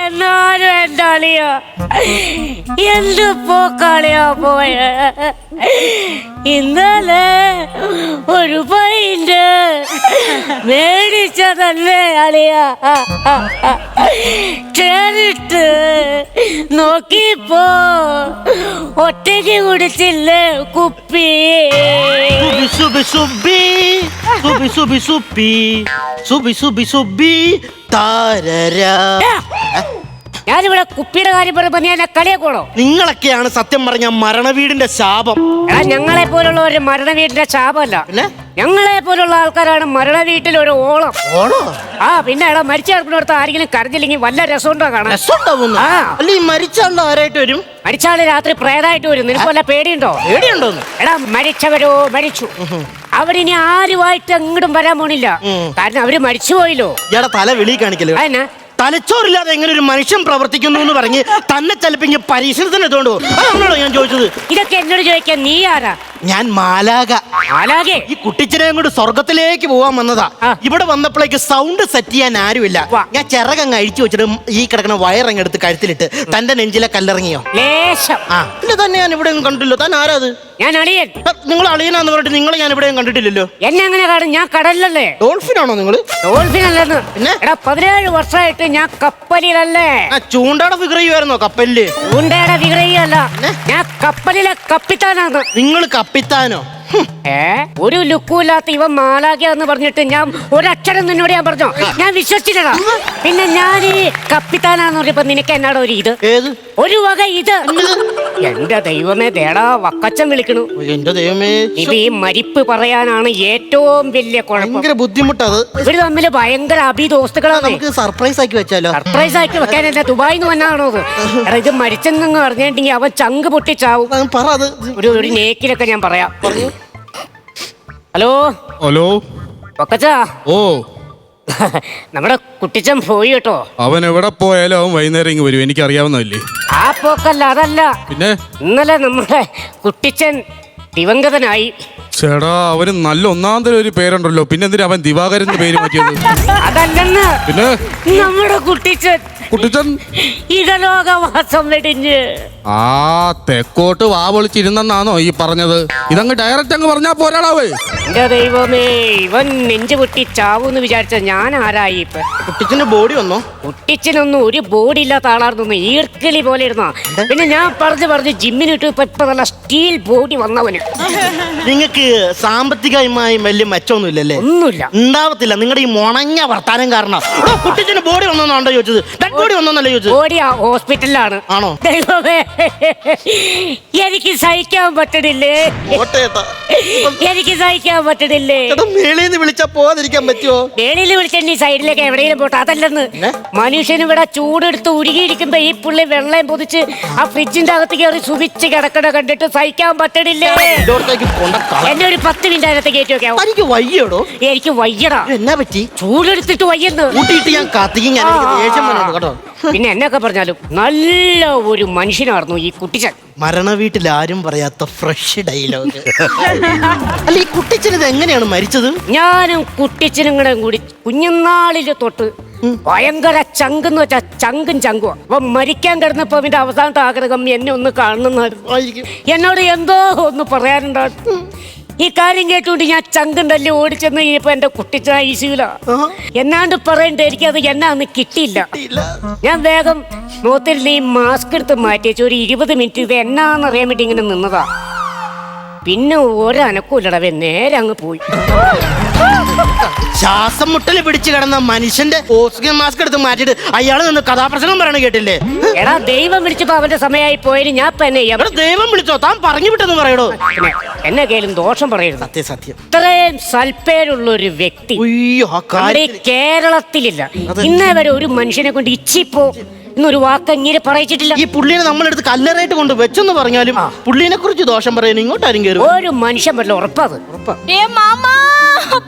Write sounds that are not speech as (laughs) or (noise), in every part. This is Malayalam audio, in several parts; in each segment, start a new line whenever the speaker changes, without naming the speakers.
എന്നാലും എന്റെ അളിയ എന്ത് പോക്കളിയാ പോയ? ഇന്നലെ ഒരു പൈന്റ് മേടിച്ചതല്ലേ അളിയ? ചേരിട്ട് നോക്കിപ്പോ ഒറ്റയ്ക്ക് കുടിച്ചില്ലേ കുപ്പി?
സുബി സുബി സുബി സുബി സുബി സുബി സുബി സുബി താരര.
ഞാനിവിടെ കുപ്പിയുടെ കാര്യം പറയുമ്പോ നീ എന്നെ കളിയാക്കോളോ
നിങ്ങളൊക്കെയാണ് സത്യം പറഞ്ഞ മരണവീടിന്റെ ശാപം.
എടാ ഞങ്ങളെ പോലുള്ള ഒരു മരണ ശാപമല്ല.
പിന്നെ?
ഞങ്ങളെ പോലുള്ള ആൾക്കാരാണ് മരണ വീട്ടിൽ ഒരു ഓളം.
ഓണോ
ആ പിന്നെ എടാ മരിച്ച കിടക്കുന്നിടത്ത് ആരെങ്കിലും കരഞ്ഞില്ലെങ്കിൽ വല്ല രസമുണ്ടോ കാണാൻ?
രസമുണ്ടാവുന്നു?
ആ.
അല്ല ഈ മരിച്ചാളുടെ ആരായിട്ട് വരും?
മരിച്ചാൾ രാത്രി പ്രേതായിട്ട് വരും. നിനക്ക് വല്ല പേടിയുണ്ടോ?
പേടിയുണ്ടോന്ന്?
എടാ മരിച്ചവരോ മരിച്ചു. അവരിനി ആരുമായിട്ട് എങ്ങോട്ടും വരാൻ പോണില്ല. കാരണം അവർ മരിച്ചു പോയില്ലോ
ഇയാടെ തല വെളി കാണിക്കല്ലോ
അതിനാ
തലച്ചോറില്ലാതെ എങ്ങനെ ഒരു മനുഷ്യൻ പ്രവർത്തിക്കുന്നു എന്ന് പറഞ്ഞ് തന്നെ ചിലപ്പോ പരീക്ഷണത്തിന് എത്തുകൊണ്ട് പോകും. അതാണല്ലോ ഞാൻ ചോദിച്ചത്?
ഇതൊക്കെ എന്നോട് ചോദിക്കാൻ നീ ആരാ?
ഞാൻ മാലാക
മാലാകെ
ഈ കുട്ടിച്ചനെയും അങ്ങോട്ട് സ്വർഗത്തിലേക്ക് പോവാൻ വന്നതാ. ഇവിടെ വന്നപ്പോഴേക്ക് സൗണ്ട് സെറ്റ് ചെയ്യാൻ ആരുമില്ല. ഞാൻ ചിറകങ്ങ് അഴിച്ചു വെച്ചിട്ട് ഈ കിടക്കുന്ന വയറങ്ങ് എടുത്ത് കഴുത്തിലിട്ട് തന്റെ നെഞ്ചിലെ കല്ലിറങ്ങിയോ?
ലേശം.
ആ. ഇല്ല തന്നെ ഞാൻ ഇവിടെ കണ്ടില്ലോ താൻ ആരാത്
ഞാൻ അളിയൻ.
നിങ്ങൾ അളിയനാന്ന് പറഞ്ഞിട്ട് നിങ്ങളെ ഞാൻ ഇവിടെയും കണ്ടിട്ടില്ലല്ലോ.
എന്നെ അങ്ങനെ കാണും. ഞാൻ കടലിലല്ലേ?
ഡോൾഫിൻ ആണോ നിങ്ങൾ
ഡോൾഫിൻ അല്ലെന്ന്
പിന്നെ?
പതിനേഴ് വർഷമായിട്ട് ഞാൻ കപ്പലിലല്ലേ?
ആ ചൂണ്ടയുടെ ഫിഗർ ചെയ്യുമായിരുന്നോ കപ്പലിൽ?
ചൂണ്ടയുടെ ഫിഗർ ചെയ്യല്ല ഞാൻ കപ്പലിലെ കപ്പിത്താനാണ്.
നിങ്ങൾ കപ്പിത്താനോ?
ഏ? ഒരു ലുക്കുമില്ലാത്ത ഇവൻ മാലാകിയാന്ന് പറഞ്ഞിട്ട് ഞാൻ ഒരക്ഷരം നിന്നോട് ഞാൻ പറഞ്ഞോ? ഞാൻ വിശ്വസിച്ചിട്ടാ പിന്നെ ഞാൻ ഈ കപ്പിത്താനാന്ന് പറഞ്ഞപ്പോ നിനക്ക് എന്നാടോ ഒരു ഇത്?
ഏത്?
ഒരു വക ഇത്. എന്റെ ദൈവമേ തേടാ വക്കച്ചൻ വിളിക്കണു.
എന്റെ ദൈവമേ.
ഇത് ഈ മരിപ്പ് പറയാനാണ് ഏറ്റവും വലിയ കുഴപ്പം.
ഭയങ്കര ബുദ്ധിമുട്ടത്.
ഇവർ തമ്മിൽ ഭയങ്കര അഭിദോസ്തുക്കളാണ്
നമുക്ക് സർപ്രൈസ് ആക്കി വെച്ചാലോ?
സർപ്രൈസ് ആക്കി വെക്കാൻ എന്നെ ദുബായിൽ നിന്ന് വന്നാണോ അത് എടാ ഇത് മരിച്ചെന്ന് പറഞ്ഞിട്ടുണ്ടെങ്കിൽ അവൻ ചങ്ക് പൊട്ടിച്ചാവും.
ആ, പറ അത്.
ഒരു ഒരു നേക്കിലൊക്കെ ഞാൻ പറയാം. ഹലോ?
ഹലോ?
ഒക്കച്ചാ
ഓ. (laughs)
നമ്മുടെ കുട്ടിച്ചൻ പോയി കേട്ടോ.
അവൻ എവിടെ പോയാലും അവൻ വൈകുന്നേരം ഇങ്ങ് വരും. എനിക്ക് അറിയാവുന്നതല്ലേ
ആ പോക്കല്ല അതല്ല.
പിന്നെ?
ഇന്നലെ നമ്മുടെ കുട്ടിച്ചൻ ദിവംഗതനായി.
ചേടാ അവന് നല്ല ഒന്നാം തരം ഒരു പേരുണ്ടല്ലോ. പിന്നെ എന്തിനാ അവൻ ദിവാകരൻ എന്ന് പേര് മാറ്റിയത്?
അതല്ലെന്ന്.
പിന്നെ?
നമ്മുടെ കുട്ടിച്ചൻ.
കുട്ടിച്ചൻ?
ഇടലോകവാസം വെടിഞ്ഞ്.
ആ തെക്കോട്ട് വാ പൊളിച്ചിരുന്നെന്നാണോ ഈ പറഞ്ഞത്. ഇതങ്ങ് ഡയറക്റ്റ് അങ്ങ് പറഞ്ഞാ പോരാടാവേ.
എന്റെ ദൈവമേ ഇവൻ നെഞ്ചു പൊട്ടി ചാവൂന്ന് വിചാരിച്ച ഞാൻ ആരായി ഇപ്പൊ?
കുട്ടിച്ചന്റെ ബോഡി വന്നോ?
കുട്ടിച്ചനൊന്നും ഒരു ബോഡി ഇല്ലാത്ത ആളായിരുന്നു ഈർക്കിളി പോലെ ഇരുന്ന. പിന്നെ ഞാൻ പറഞ്ഞു പറഞ്ഞു ജിമ്മിനിട്ട് ഇപ്പൊ ഇപ്പൊ നല്ല സ്റ്റീൽ ബോഡി വന്നവന്.
നിങ്ങൾക്ക് സാമ്പത്തികമായി വലിയ മെച്ചമൊന്നും ഇല്ലല്ലേ
ഒന്നുമില്ല.
ഉണ്ടാവത്തില്ല. നിങ്ങളുടെ ഈ മുണഞ്ഞ വർത്താനം കാരണം. കുട്ടിച്ചന് ബോഡി വന്നോന്നാണ്ടോ ചോദിച്ചത്. ഡെഡ് ബോഡി വന്നോന്നല്ലേ ചോദിച്ചത്?
ബോഡി ആ ഹോസ്പിറ്റലിലാണ്.
ആണോ?
ദൈവമേ. എനിക്ക് സഹിക്കാൻ പറ്റണില്ലേ?
കോട്ടയത്താ
എനിക്ക് സഹിക്കാൻ പറ്റണില്ലേ?
മേളീന്ന് വിളിച്ചാ പോവാതിരിക്കാൻ പറ്റുമോ
വേളിയിൽ വിളിച്ചിട്ട് നീ സൈഡിലേക്ക് എവിടെയെങ്കിലും പോട്ടെ. അതല്ലെന്ന്. മനുഷ്യന് ഇവിടെ ചൂടെടുത്ത് ഉരുകിയിരിക്കുമ്പോ ഈ പുള്ളി വെള്ളം പൊതിച്ച് ആ ഫ്രിഡ്ജിന്റെ അകത്ത് കയറി സുഖിച്ച് കിടക്കണ കണ്ടിട്ട് സഹിക്കാൻ പറ്റണില്ലേ?
ഇതോടത്തേക്ക് കൊണ്ട കള.
എന്നെ ഒരു പത്ത് മിനിറ്റ് അകത്ത് കയറ്റി വെക്കാം
തനിക്ക് വയ്യടോ?
എനിക്ക് വയ്യടാ.
എന്നാ പറ്റി?
ചൂടെടുത്തിട്ട് വയ്യെന്ന്.
കൂട്ടിയിട്ട് ഞാൻ കത്തിക്കും ഞാൻ എനിക്ക് ദേഷ്യം കേട്ടോ.
പിന്നെ എന്നൊക്കെ പറഞ്ഞാലും നല്ല ഒരു മനുഷ്യനായിരുന്നു ഈ കുട്ടിച്ചൻ.
മരണ വീട്ടിൽ ആരും പറയാത്ത ഫ്രഷ് ഡയലോഗ് അല്ല ഈ കുട്ടിച്ചനത് എങ്ങനെയാണ് മരിച്ചത്?
ഞാനും കുട്ടിച്ചനും കൂടെ കൂടി കുഞ്ഞുനാളിൽ തൊട്ട് ഭയങ്കര ചങ്കെന്ന് വെച്ചാ ചങ്കും ചങ്കുവാ. അപ്പൊ മരിക്കാൻ കിടന്നപ്പോ അവന്റെ അവസാനത്തെ ആഗ്രഹം എന്നെ ഒന്ന്
കാണുന്നതായിരിക്കും
എന്നോട് എന്തോ ഒന്ന് പറയാനുണ്ടായിരുന്നു ഈ കാര്യം കേട്ടുകൊണ്ട് ഞാൻ ചങ്കുണ്ടല്ലേ ഓടിച്ചെന്ന് ഇനിയിപ്പോ എന്റെ കുട്ടിച്ച ഐസിയില. എന്നാണ്ട് പറയണ്ട എനിക്കത് എന്നാന്ന് കിട്ടിയില്ല. ഞാൻ വേഗം മുഖത്തിൽ നീ മാസ്ക് എടുത്ത് മാറ്റി വെച്ചു ഒരു ഇരുപത് മിനിറ്റ് ഇത് എന്നാന്ന് അറിയാൻ വേണ്ടി ഇങ്ങനെ നിന്നതാ. പിന്നെ ഒരനക്കൂലടവേ നേരെ അങ്ങ് പോയി.
ശ്വാസം മുട്ടൽ പിടിച്ച് കിടന്ന മനുഷ്യന്റെ ഓക്സിജൻ മാസ്ക് എടുത്ത് മാറ്റിട്ട് അയാൾ നിന്ന് കഥാപ്രസംഗം പറയണ കേട്ടില്ലേ?
എടാ ദൈവം വിളിച്ചപ്പോ അവന്റെ സമയമായി പോയത് ഞാൻ
തന്നെ ദൈവം വിളിച്ചോ? താൻ പറഞ്ഞു വിട്ടെന്ന് പറയടോ.
എന്നെ കയ്യിലും ദോഷം പറയരുത്.
സത്യസത്യം സത്യം.
ഇത്രയും സൽപ്പേരുള്ള ഒരു വ്യക്തി
ആ
കേരളത്തിലില്ല. ഇന്നേ വരെ ഒരു മനുഷ്യനെ കൊണ്ട് ഇച്ചിപ്പോ ഇന്നൊരു വാക്ക് ഇങ്ങനെ പറയിച്ചിട്ടില്ല.
ഈ പുള്ളിനെ നമ്മളെടുത്ത് കല്ലറായിട്ട് കൊണ്ട് വെച്ചെന്ന് പറഞ്ഞാലും പുള്ളിനെ കുറിച്ച് ദോഷം പറയാൻ ഇങ്ങോട്ടാരും കയറും
ഒരു മനുഷ്യൻ പറ്റില്ല ഉറപ്പത്
ഉറപ്പാ. മാമാ!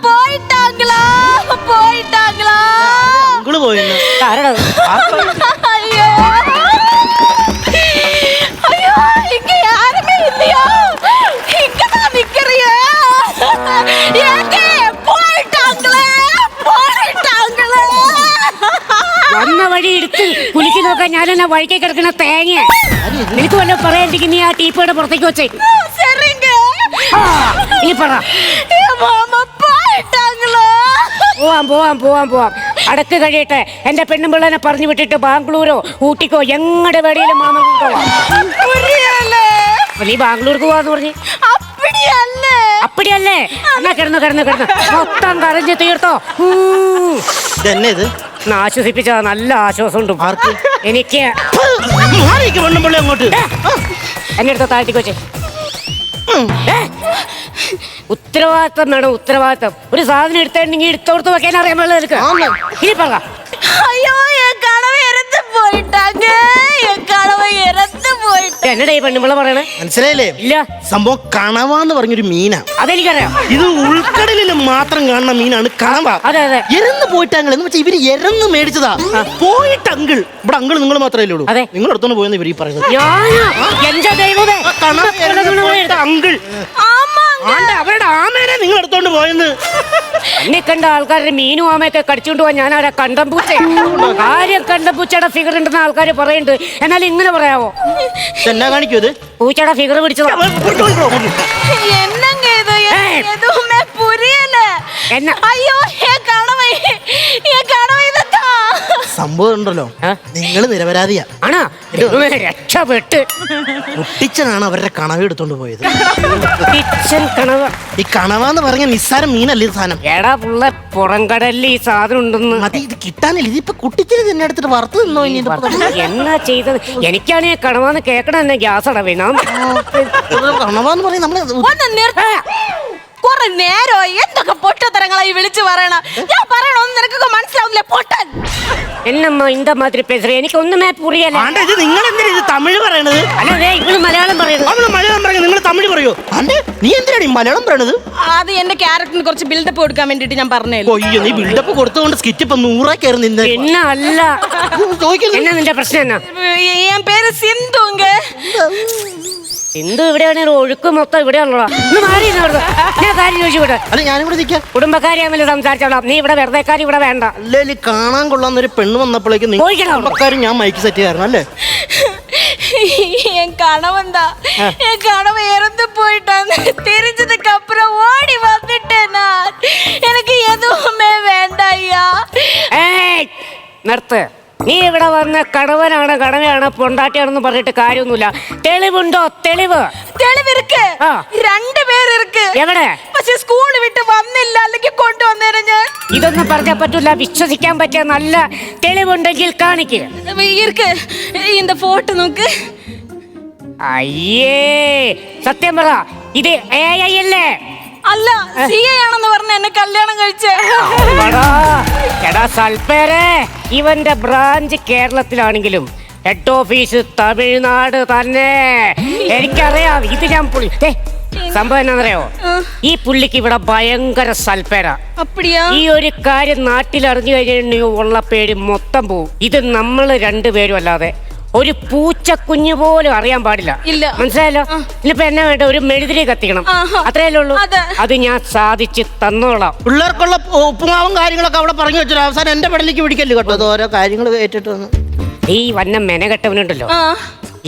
போயிட்டாங்களா போயிட்டாங்களா
അങ്കിള് പോയെന്ന്
ആരടാ
ஐயோ ஐயோ இங்க யாருமே இல்லையா இங்கதான் நிக்கிறியே ஏங்க போயிட்டாங்களே போயிட்டாங்களே
വന്ന വഴി എടുത്ത് കുലിക്ക് നോക്കാൻ ഞാൻ എന്നെ വഴിക്ക് കിടക്കുന്ന തേങ്ങ നിനക്ക് വല്ലതും പറയാണ്ടെങ്കിൽ നീ ആ ടീപ്പയുടെ പുറത്തേക്ക് വെച്ചേ
சரிங்க
ആ, ഇനി പറ
என் மாமா போயிட்டாங்களா
പോവാം പോവാം പോവാം പോവാം. അടക്ക് കഴിയട്ടെ. എന്റെ പെണ്ണുമ്പിള്ളനെ പറഞ്ഞു വിട്ടിട്ട് ബാംഗ്ലൂരോ ഊട്ടിക്കോ എങ്ങടെ വേടിയിലും
മാമകം
പോവാം നീ ബാംഗ്ലൂർക്ക് പോവാന്ന് പറഞ്ഞു. അപ്പടിയല്ലേ? എന്നാ കിടന്നു കിടന്നു കിടന്നു. മൊത്തം കരഞ്ഞു തീർത്തോ.
ഇത്?
ആശ്വസിപ്പിച്ച നല്ല ആശ്വാസമുണ്ട്. എനിക്ക്.
അങ്ങോട്ട്.
എന്നെ എടുത്തോ താഴ്ത്തിക്കോച്ചേ ഉത്തരവാദിത്തം വേണം ഉത്തരവാദിത്തം. ഒരു സാധനം എടുത്തിട്ടുണ്ടെങ്കിൽ എടുത്തോടുത്ത് വെക്കാൻ അറിയാൻ ഇനി പറ. അയ്യോ ഈ
മനസ്സിലായില്ലേ?
ഇല്ല.
സംഭവം കണവ എന്ന് മീനാ. ഇത് മാത്രം കാണുന്ന മീനാണ് കണവ.
അതെ അതെ.
ഇവർ നിങ്ങൾ മാത്രമേ ഉള്ളൂ.
അതെ.
നിങ്ങൾ പോയെന്ന് ഇവർ ഈ പറയുന്നത്. അങ്കിൾ. ആണ്ടെ അവരുടെ ആമേനെ നിങ്ങൾ എടുത്തോണ്ട് പോയെന്ന്.
എന്നെ കണ്ട ആൾക്കാരുടെ മീനും ആമയൊക്കെ കടിച്ചുകൊണ്ട് പോകാൻ ഞാൻ അവരെ കണ്ടംപൂച്ച. ആര്യം കണ്ടംപൂച്ചയുടെ ഫിഗർ ഉണ്ടെന്ന് ആൾക്കാർ പറയുന്നുണ്ട് എന്നാൽ ഇങ്ങനെ പറയാവോ?
എന്നാ കാണിക്കൂ ഇത്?
പൂച്ചയുടെ ഫിഗർ പിടിച്ചതാ.
അയ്യോ
സംഭവം ഉണ്ടല്ലോ. നിങ്ങൾ നിരപരാധിയാ.
ആണോ? രക്ഷപ്പെട്ട്.
കുട്ടിച്ചനാണ് അവരുടെ കണവ എടുത്തോണ്ട് പോയത്.
കിച്ചൻ കണവ.
ഈ കണവ എന്ന് പറഞ്ഞ നിസ്സാരം മീനല്ലേ ഈ സാധനം?
എടാ പുള്ള പുറംകടലിൽ ഈ സാധനം ഉണ്ടെന്ന്.
അത് ഇത് കിട്ടാനില്ല. ഇതിപ്പോ കുട്ടിച്ചന് തന്നെ എടുത്തിട്ട് വറുത്ത് നിന്നോ ഇനി ഇതിപ്പോ?
എന്നാ ചെയ്തത്? എനിക്കാണെങ്കിൽ കണവാന്ന് കേക്കണ തന്നെ ഗ്യാസ് അടവേണം
കണവ എന്ന് പറയും നമ്മൾ
ഒന്ന് നിർത്ത. കുറെ നേരമായി എന്തൊക്കെ പൊട്ടത്തരങ്ങളായി വിളിച്ചു പറയണ ഞാൻ പറയണോന്ന് നിനക്കൊക്കെ മനസ്സിലാവുന്നില്ല പൊട്ടൻ
എന്നമ്മ ഇന്ത മാതിരി പേசுற എനിക്ക് പുറിയല്ല
നിങ്ങൾ എന്തിനാ ഇത് തമിഴ് പറയണത്
അല്ല ഇവൾ മലയാളം പറയുന്നത്
മലയാളം പറയുന്നത് നിങ്ങൾ തമിഴ് പറയോ നീ എന്തിനാണ് ഈ മലയാളം പറയണത്
അത് എന്റെ ക്യാരക്ടറിന് കുറച്ച് ബിൽഡപ്പ് കൊടുക്കാൻ വേണ്ടിട്ട് ഞാൻ പറഞ്ഞു
കൊയ്യോ നീ ബിൽഡപ്പ് കൊടുത്തുകൊണ്ട് സ്കിറ്റ് ഇപ്പൊ നൂറേ കയറി നിന്ന്
അല്ല എന്നാ നിന്റെ പ്രശ്നം എന്നാ
എൻ പേര്
എന്ത് ഇവിടെയാണ് ഒഴുക്ക് മൊത്തം ഇവിടെയാണല്ലോ ഒന്ന് മാറി ഇരുന്ന് അവിടുന്ന്. ഞാൻ കാര്യം ചോദിച്ചു വിട്ടെ
അല്ല ഞാനിവിടെ നിൽക്കാം
കുടുംബക്കാരിയാമല്ലോ സംസാരിച്ചോളാം നീ ഇവിടെ വെറുതെ കാര്യം ഇവിടെ വേണ്ട
അല്ലേല് കാണാൻ കൊള്ളാവുന്ന ഒരു പെണ്ണ് വന്നപ്പോഴേക്കും
പോയിക്കണം അവിടെ.
കുടുംബക്കാരും ഞാൻ മൈക്ക് സെറ്റ് ചെയ്യാറുണ്ട് അല്ലേ
என் கணவன் தான் என் கணவன் இறந்து போயிட்டான் தெரிஞ்சதுக்கு அப்புறம் ஓடி வந்துட்டேன் நான் எனக்கு எதுவுமே வேண்டாம் ஐயா
ഏയ് നിർത്ത് നീ ഇവിടെ വന്ന കടവനാണ് കടവയാണ് പൊണ്ടാട്ടിയാണെന്ന് പറഞ്ഞിട്ട് കാര്യമൊന്നുമില്ല. തെളിവുണ്ടോ? തെളിവ്.
തെളിവിരുക്ക്.
ആ.
രണ്ടുപേരിക്ക്
എവിടെ?
പക്ഷേ സ്കൂൾ വിട്ട് വന്നില്ല അല്ലെങ്കിൽ കൊണ്ടുവന്നേരം ഞാൻ
ഇതൊന്നും പറഞ്ഞാൽ പറ്റൂല വിശ്വസിക്കാൻ പറ്റിയ നല്ല തെളിവുണ്ടെങ്കിൽ കാണിക്ക്.
ഇർക്ക് இந்த ഫോട്ടോ നോക്ക്.
അയ്യേ സത്യം പറ ഇത് AI അല്ലേ?
അല്ല സി ആണെന്ന് പറഞ്ഞ എന്നെ കല്യാണം കഴിച്ചേ. (laughs)
ഇവന്റെ ബ്രാഞ്ച് കേരളത്തിലാണെങ്കിലും ഹെഡ് ഓഫീസ് തമിഴ്നാട് തന്നെ. എനിക്കറിയാം ഇത് ഞാൻ പുള്ളി സംഭവം എന്നറിയോ ഈ പുള്ളിക്ക് ഇവിടെ ഭയങ്കര സൽപ്പേര ഈ ഒരു കാര്യം നാട്ടിൽ അറിഞ്ഞു കഴിഞ്ഞാൽ ഉള്ള പേര് മൊത്തം പോവും. ഇത് നമ്മൾ രണ്ടുപേരും അല്ലാതെ ഒരു പൂച്ചക്കുഞ്ഞു പോലും അറിയാൻ പാടില്ല.
ഇല്ല.
മനസ്സിലായല്ലോ? ഇനിയിപ്പോ എന്നെ വേണ്ട ഒരു മെഴുതിരി കത്തിക്കണം. അത്രയല്ലേ ഉള്ളൂ?
അത്.
ഞാൻ സാധിച്ച് തന്നോളാം.
പിള്ളേർക്കുള്ള ഉപ്പുമാവും കാര്യങ്ങളൊക്കെ അവിടെ പറഞ്ഞു വെച്ചിട്ട് അവസാനം എന്റെ പടലേക്ക് പിടിക്കല്ലേ കേട്ടോ? അത് ഓരോ കാര്യങ്ങൾ കേട്ടിട്ട് വന്ന്.
ഈ വന്ന മെനകെട്ടവനുണ്ടല്ലോ.
ആ.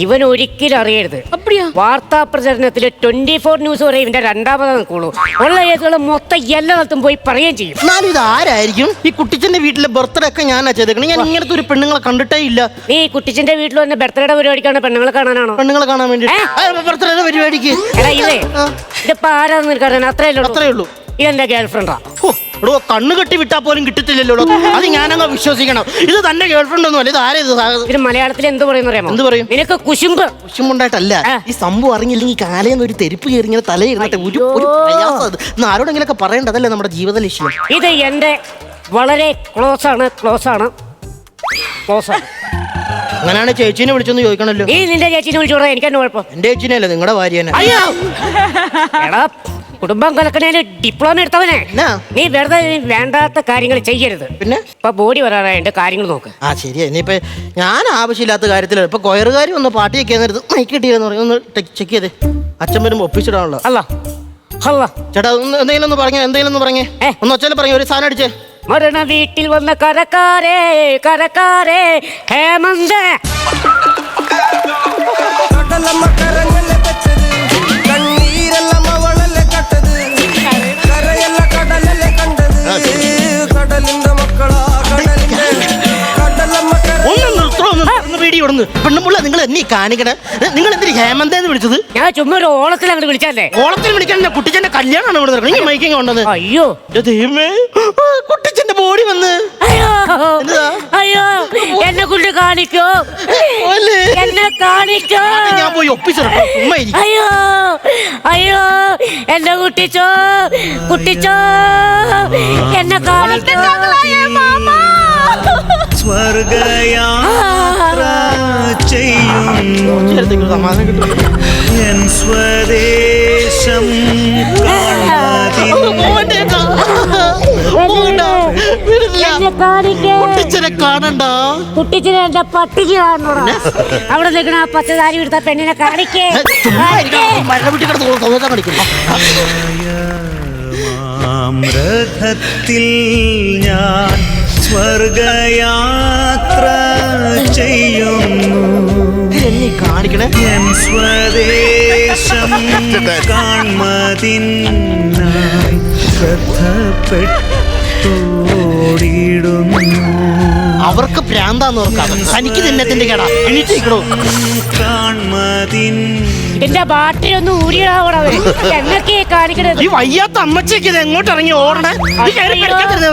ഇവൻ ഒരിക്കലും അറിയരുത്.
അപ്പടിയാ?
വാർത്താ പ്രചരണത്തിൽ ട്വന്റി ഫോർ ന്യൂസ് വരെ ഇവന്റെ രണ്ടാമതാ നിൽക്കുള്ളൂ. ഉള്ള ഏതുകൾ മൊത്തം എല്ലായിടത്തും പോയി പറയുകയും ചെയ്യും.
ഇത് ആരായിരിക്കും? ഈ കുട്ടിച്ചന്റെ വീട്ടിലെ ബർത്ത്ഡേ ഒക്കെ ഞാൻ ഞാൻ ഇങ്ങനത്തെ ഒരു പെണ്ണുങ്ങളെ കണ്ടിട്ടേ ഇല്ല.
ഈ കുട്ടിച്ചന്റെ വീട്ടിൽ വന്ന ബർത്ത്ഡേയുടെ പരിപാടിക്കാണ് പെണ്ണുങ്ങളെ കാണാനാണോ?
പെണ്ണുങ്ങളെ കാണാൻ വേണ്ടി ബർത്ത്ഡേയുടെ പരിപാടിക്ക്. ഇല്ലേ?
ഇതിപ്പോ ആരാന്ന് നിനക്കറിയാൻ അത്രയല്ലേ
അത്രേ ഉള്ളൂ.
ഇതെന്റെ ഗേൾഫ്രണ്ടാ.
എടോ കണ്ണു കെട്ടി വിട്ടാ പോലും കിട്ടത്തില്ലല്ലോ (laughs) അത് ഞാനങ്ങ് വിശ്വസിക്കണം. ഇത് തന്റെ ഗേൾഫ്രണ്ട് ഒന്നും അല്ല ഇത് ആരാ ഇത്
ഇത് മലയാളത്തിൽ എന്ത് പറയുന്ന അറിയാമോ
എന്ത് പറയും?
നിനക്ക് കുശുമ്പ്. കുശുമ്പുണ്ടായിട്ടല്ല.
ഈ സംഭവം അറിഞ്ഞില്ലെങ്കിൽ കാലേന്ന് ഒരു തെരുപ്പ് കയറി ഇങ്ങനെ തലയിരുന്നിട്ട് ഒരു ഒരു പ്രയാസം അത്. ഇന്ന് ആരോടെങ്കിലൊക്കെ പറയേണ്ടതല്ലേ നമ്മുടെ ജീവിത ലക്ഷ്യം?
ഇത് എന്റെ വളരെ ക്ലോസ് ആണ് ക്ലോസ് ആണ്. ക്ലോസ് ആണ്.
അങ്ങനെയാണ് ചേച്ചിനെ വിളിച്ചൊന്ന് ചോദിക്കണല്ലോ
നീ നിന്റെ ചേച്ചിനെ വിളിച്ചോടാ എനിക്ക് എന്നെ കുഴപ്പം?
എന്റെ ചേച്ചിനെ അല്ലേ നിങ്ങളുടെ ഭാര്യനെ?
അയ്യോ! (laughs) എടാ കുടുംബം കലക്കണേൽ ഡിപ്ലോമ എടുത്തവനെ.
എന്നാ?
നീ വെറുതെ വേണ്ടാത്ത കാര്യങ്ങൾ ചെയ്യരുത്.
പിന്നെ?
ഇപ്പൊ ബോഡി വരാറായിട്ട് കാര്യങ്ങൾ നോക്ക്.
ആ ശരിയാ. ഇനിയിപ്പോ ഞാൻ ആവശ്യമില്ലാത്ത കാര്യത്തിലാണ് ഇപ്പൊ കൊയറുകാരി ഒന്ന് പാട്ടി വെക്കാൻ നേരത്ത് മൈക്ക് കിട്ടിയെന്ന് പറയും. ഒന്ന് ചെക്ക് ചെയ്തേ. അച്ഛൻ വരുമ്പോ ഒപ്പിച്ചിടാണല്ലോ
അല്ല. അല്ല.
ചേട്ടാ ഒന്ന് എന്തെങ്കിലും ഒന്ന് പറഞ്ഞേ എന്തെങ്കിലും ഒന്ന് പറഞ്ഞേ.
ഏ?
ഒന്ന് ഒച്ചനെ പറഞ്ഞു ഒരു സാധനം അടിച്ചേ.
മരണ വീട്ടിൽ വന്ന കരക്കാരേ കരക്കാരേ ഹേമന്ത്.
കടലമ്മ കരഞ്ഞല്ലേ
ഒന്ന് പെണ്ണുമുള്ള നിങ്ങൾ എന്നീ കാണിക്കണേ. നിങ്ങൾ എന്തിന് ഹേമന്തേന്ന് വിളിച്ചത്?
ഞാൻ ചുമ്മാ ഒരു ഓളത്തിൽ അങ്ങോട്ട് വിളിച്ചല്ലേ
ഓളത്തിൽ വിളിക്കാൻ കുട്ടിച്ചന്റെ കല്യാണമാണ് ഇവിടെ നടക്കുന്നത്. മൈക്കിങ് കൊണ്ടത്
അയ്യോ.
ദൈവമേ. കുട്ടിച്ചന്റെ ബോഡി വന്ന്.
അയ്യോ. എന്നെ കൊണ്ട് കാണിക്കോ. എന്നെ കാണിക്കോ.
ഞാൻ പോയി ഒപ്പിച്ചിട്ടോ
അയ്യോ. അയ്യോ. എന്നെ കുട്ടിച്ചോ. കുട്ടിച്ചോ. എന്നെ കാണിക്കോ.
സ്വർഗയാ കിട്ടും
അവിടെ നിൽക്കണ ആ പച്ചതാരി എടുത്ത പെണ്ണിനെ കാണിക്കേ
മൃഗത്തിൽ ഞാൻ സ്വർഗയാത്ര ചെയ്യുന്നു
കാണിക്കണേ?
എൻ സ്വദേശം ശ്രദ്ധപ്പെട്ടോടിടുന്നു.
അവർക്ക് പ്രാന്താന്ന് ഓർക്കാം. തനിക്ക് തിന്നത്തിന്റെ കേടാ. എണീറ്റിരിക്കണോ
കാൺമതിൻ
എന്റെ ബാറ്ററി ഒന്ന് ഊരിയിടാവണവേ എന്നൊക്കെ കാണിക്കണത്?
ഈ വയ്യാത്ത അമ്മച്ചേക്ക് ഇത് എങ്ങോട്ട് ഇറങ്ങി ഓടണേ? കയറി തരുന്നത്.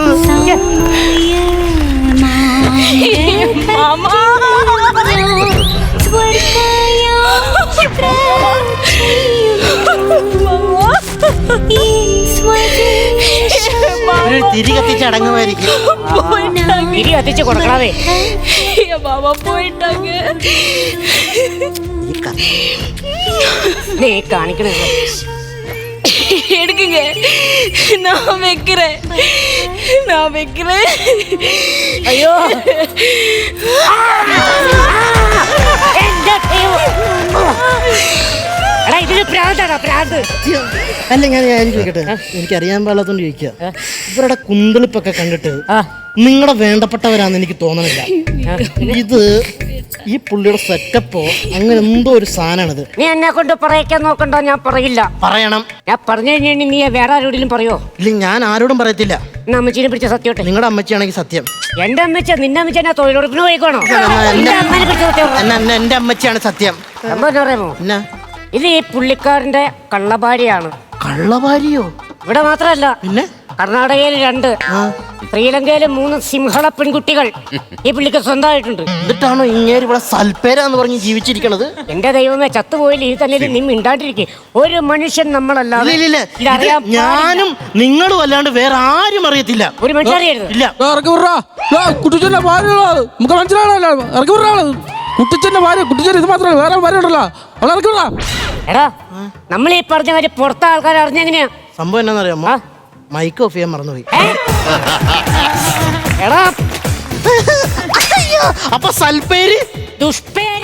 ഒരു തിരി കത്തിച്ച് അടങ്ങുമായിരിക്കും.
തിരി കത്തിച്ച് കൊടുക്കണവേ
മാമ
പോയിട്ടങ്ങ് കാണിക്കണേ.
எடுக்குங்க நான் வைக்கிறேன் நான் வைக்கிறேன்
അയ്യോ. എടാ ഇതിന് പ്രാന്താടാ പ്രാന്ത്.
അല്ല ഞാൻ ഞാൻ ചോദിക്കട്ടെ എനിക്ക് അറിയാൻ പാടില്ലാത്തോണ്ട് ചോദിക്കുക ഇവരുടെ കുന്തളിപ്പൊക്കെ കണ്ടിട്ട്
ആ.
നിങ്ങളുടെ വേണ്ടപ്പെട്ടവരാന്ന് എനിക്ക് തോന്നണില്ല. ഇത് ഈ പുള്ളിയുടെ സെറ്റപ്പോ അങ്ങനെ എന്തോ ഒരു സാധനമാണിത്
നീ എന്നെ കൊണ്ട് പറയിക്കാൻ നോക്കണ്ടോ ഞാൻ പറയില്ല.
പറയണം.
ഞാൻ പറഞ്ഞു കഴിഞ്ഞാൽ നീ വേറെ ആരോടെങ്കിലും പറയോ?
ഇല്ല ഞാൻ ആരോടും പറയത്തില്ല.
എന്നാ അമ്മച്ചീനെ പിടിച്ച സത്യോട്ടെ.
നിങ്ങളുടെ അമ്മച്ചിയാണെങ്കിൽ സത്യം.
എന്റെ അമ്മച്ച നിന്റെ അമ്മച്ച ഞാൻ തൊഴിലുറപ്പിന് പോയിക്കോണോ? എന്റെ അമ്മനെ പിടിച്ച സത്യം
എന്റെ അമ്മച്ചിയാണ് സത്യം.
എന്താ പറയാമോ? ഇത് ഈ പുള്ളിക്കാരന്റെ കള്ളഭാര്യയാണ്.
കള്ളഭാര്യോ
ഇവിടെ മാത്രല്ല.
പിന്നെ?
കർണാടകയിൽ രണ്ട് ശ്രീലങ്കയിൽ മൂന്ന് സിംഹള പെൺകുട്ടികൾ ഈ പുള്ളിക്ക് സ്വന്തമായിട്ടുണ്ട്.
എന്നിട്ടാണോ ഇങ്ങേര് ഇവിടെ സൽപ്പേര എന്ന് പറഞ്ഞ് ജീവിച്ചിരിക്കണത്?
എന്റെ ദൈവമേ ചത്തുപോയില്ല ഇത് തന്നെ നീ മിണ്ടാണ്ടിരിക്കെ. ഒരു മനുഷ്യൻ നമ്മളല്ലാതെ ഇതറിയാൻ
ഞാനും നിങ്ങളും അല്ലാണ്ട് വേറെ ആരും അറിയത്തില്ല.
ഒരു മനുഷ്യൻ അറിയരുത്.
ഇല്ല.
ഇറക്കി വിടാ കുട്ടിച്ചന്റെ ഭാര്യയുള്ളത് നമുക്ക് മനസ്സിലാണല്ലോ ഇറക്കി വിടാ കുട്ടിച്ചന്റെ ഭാര്യ കുട്ടിച്ചൻ ഇത് മാത്രമല്ല വേറെ ഭാര്യ ഉണ്ടല്ലോ. അവളെ ഇറക്കി വിടാ
എടാ നമ്മൾ ഈ പറഞ്ഞ കാര്യം പുറത്തെ ആൾക്കാർ അറിഞ്ഞെങ്ങനെയാ?
സംഭവം എന്നാന്നറിയാമോ?
ആ?
മൈക്ക് ഓഫ് ചെയ്യാൻ മറന്നുപോയി.
എടാ. (laughs)
അയ്യോ, അപ്പൊ സൽപ്പേര്?
ദുഷ്ട